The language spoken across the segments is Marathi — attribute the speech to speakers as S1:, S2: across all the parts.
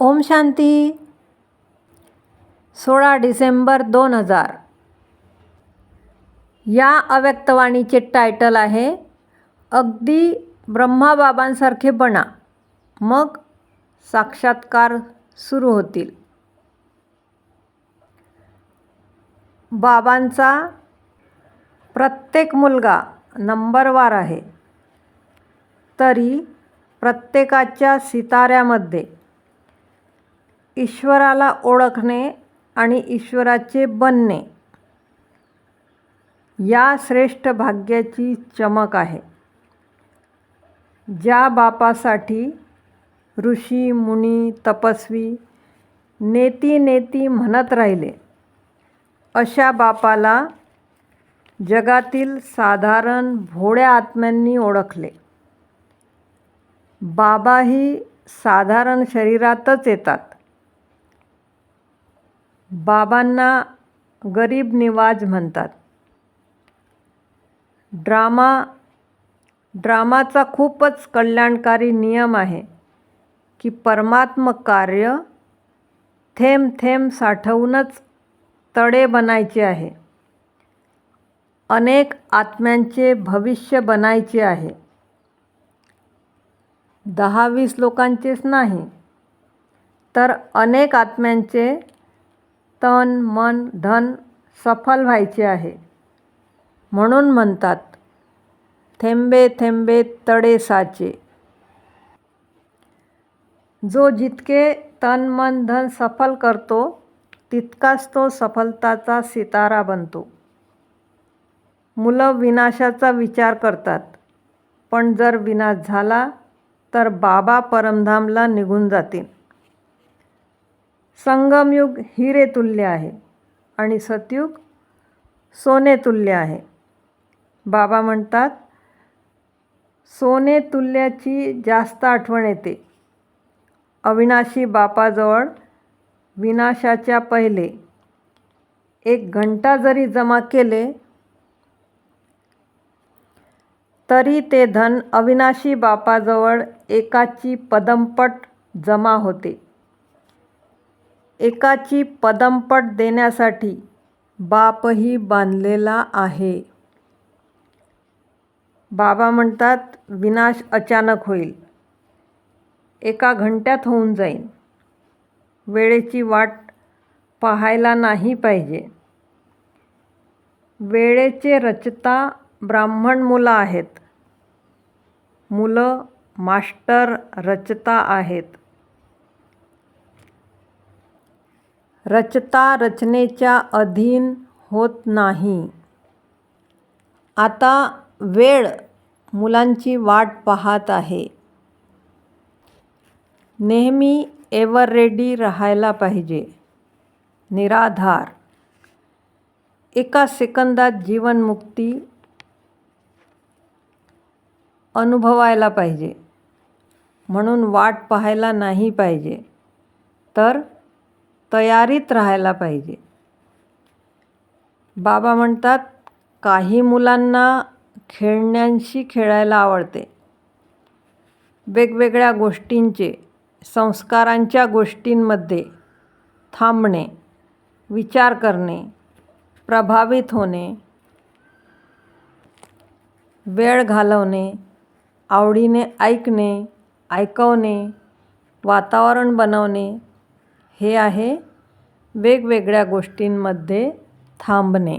S1: ओम शांती. सोळा डिसेंबर दोन हजार. या अव्यक्तवाणीचे टायटल आहे अगदी ब्रह्माबाबांसारखे बना. मग साक्षात्कार सुरू होतील. बाबांचा प्रत्येक मुलगा नंबरवार आहे. तरी प्रत्येकाच्या सिताऱ्यामध्ये ईश्वराला ओळखणे आणि ईश्वराचे बनणे या श्रेष्ठ भाग्याची चमक आहे. ज्या बापासाठी ऋषी मुनी तपस्वी नेती नेती म्हणत राहिले अशा बापाला जगातील साधारण भोळ्या आत्म्यांनी ओळखले. बाबाही साधारण शरीरातच येतात. बाबांना गरीब निवाज म्हणतात. ड्रामा ड्रामाचा खूपच कल्याणकारी नियम आहे की परमात्म कार्य थेंब थेंब साठवूनच तडे बनायचे आहे. अनेक आत्म्यांचे भविष्य बनायचे आहे. दहा वीस लोकांचेच नाही तर अनेक आत्म्यांचे तन मन धन सफल व्हायचे आहे. म्हणून म्हणतात थेंबे थेंबे तडे साचे. जो जितके तन मन धन सफल करतो तितकाच तो सफलताचा सितारा बनतो. मुलं विनाशाचा विचार करतात पण जर विनाश झाला तर बाबा परमधामला निघून जातील. संगमयुग हिरेतुल्य आहे आणि सतयुग सोनेतुल्य आहे. बाबा म्हणतात सोने तुल्याची जास्त आठवण येते. अविनाशी बापाजवळ विनाशाच्या पहिले एक घंटा जरी जमा केले तरी ते धन अविनाशी बापाजवळ एकाची पदमपट जमा होते. एकाची पदमपट देण्यासाठी बापही बांधलेला आहे. बाबा म्हणतात विनाश अचानक होईल. एका घंट्यात होऊन जाईल वेळेची वाट पाहायला नाही पाहिजे. वेळेचे रचता ब्राह्मण मुलं आहेत. मुलं मास्टर रचता आहेत. रचता रचनेच्या अधीन होत नाही. आता वेळ मुलांची वाट पाहत आहे. नेहमी एवर रेडी राहायला पाहिजे. निराधार. एका सेकंदात जीवनमुक्ती अनुभवायला पाहिजे. म्हणून वाट पाहायला नाही पाहिजे. तर तयारीत राहायला पाहिजे. बाबा म्हणतात काही मुलांना खेळण्यांशी खेळायला आवडते. वेगवेगळ्या गोष्टींचे संस्कारांच्या गोष्टींमध्ये थांबणे विचार करणे प्रभावित होणे वेळ घालवणे आवडीने ऐकणे ऐकवणे वातावरण बनवणे हे आहे वेगवेगळ्या गोष्टींमध्ये थांबणे.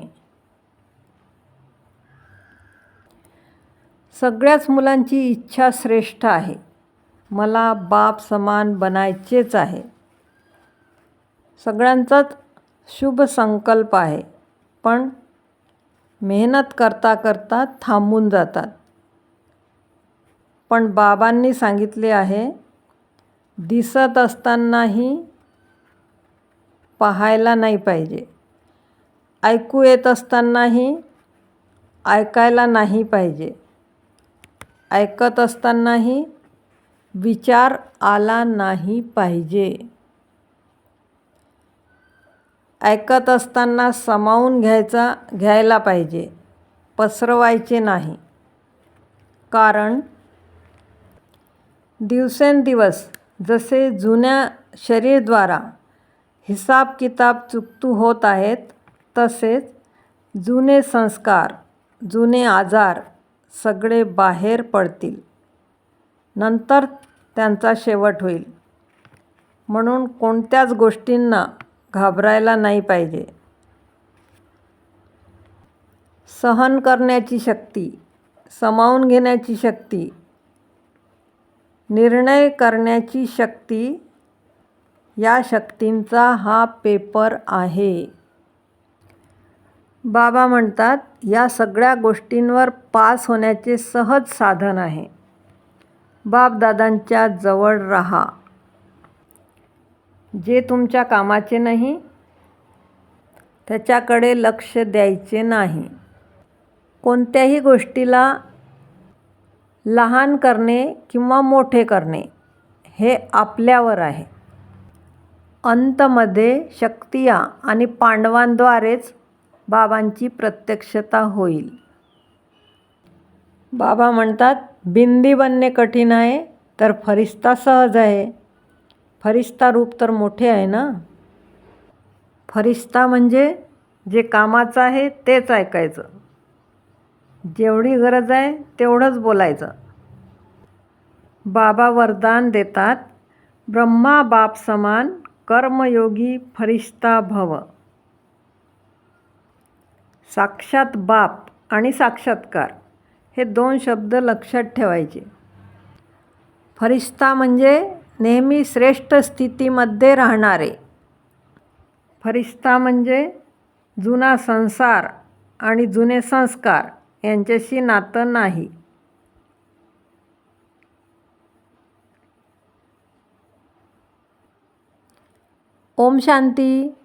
S1: सगळ्याच मुलांची इच्छा श्रेष्ठ आहे. मला बाप समान बनायचेच आहे. सगळ्यांचाच शुभ संकल्प आहे. पण मेहनत करता करता थांबून जातात. पण बाबांनी सांगितले आहे दिसत असतानाही पाहायला नाही पाहिजे. ऐकू येत असतानाही ऐकायला नाही पाहिजे. ऐकत असतानाही विचार आला नाही पाहिजे. ऐकत असताना समावून घ्यायचा घ्यायला पाहिजे. पसरवायचे नाही. कारण दिवसेंदिवस जसे जुन्या शरीरद्वारा हिसाब किताब चुकतू होत आहेत तसेच जुने संस्कार जुने आजार सगळे बाहेर पडतील. नंतर त्यांचा शेवट होईल. म्हणून कोणत्याच गोष्टींना घाबरायला नाही पाहिजे. सहन करण्याची शक्ती सामावून घेण्याची शक्ती निर्णय करण्याची शक्ती या शक्तींचा हा पेपर आहे. बाबा म्हणतात या सगळ्या गोष्टींवर पास होण्याचे सहज साधन आहे. बापदादांच्या जवळ राहा. जे तुमच्या कामाचे नाही त्याच्याकडे लक्ष द्यायचे नाही. कोणत्याही गोष्टीला लहान करणे किंवा मोठे करणे हे आपल्यावर आहे. अंतमध्ये शक्तिया आणि पांडवांद्वारेच बाबांची प्रत्यक्षता होईल. बाबा म्हणतात बिंदी बनणे कठीण आहे तर फरिस्ता सहज आहे. फरिस्ता रूप तर मोठे आहे ना? फरिस्ता म्हणजे जे कामाचं आहे तेच ऐकायचं. जेवढी गरज आहे तेवढंच बोलायचं. बाबा वरदान देतात ब्रह्मा बाप समान कर्मयोगी फरिश्ता भव. साक्षात बाप आणि साक्षात्कार हे दोन शब्द लक्षात ठेवायचे. फरिश्ता म्हणजे नेहमी श्रेष्ठ स्थितीमध्ये राहणारे. फरिश्ता म्हणजे जुना संसार आणि जुने संस्कार यांच्याशी नातं नाही. ओम शांती.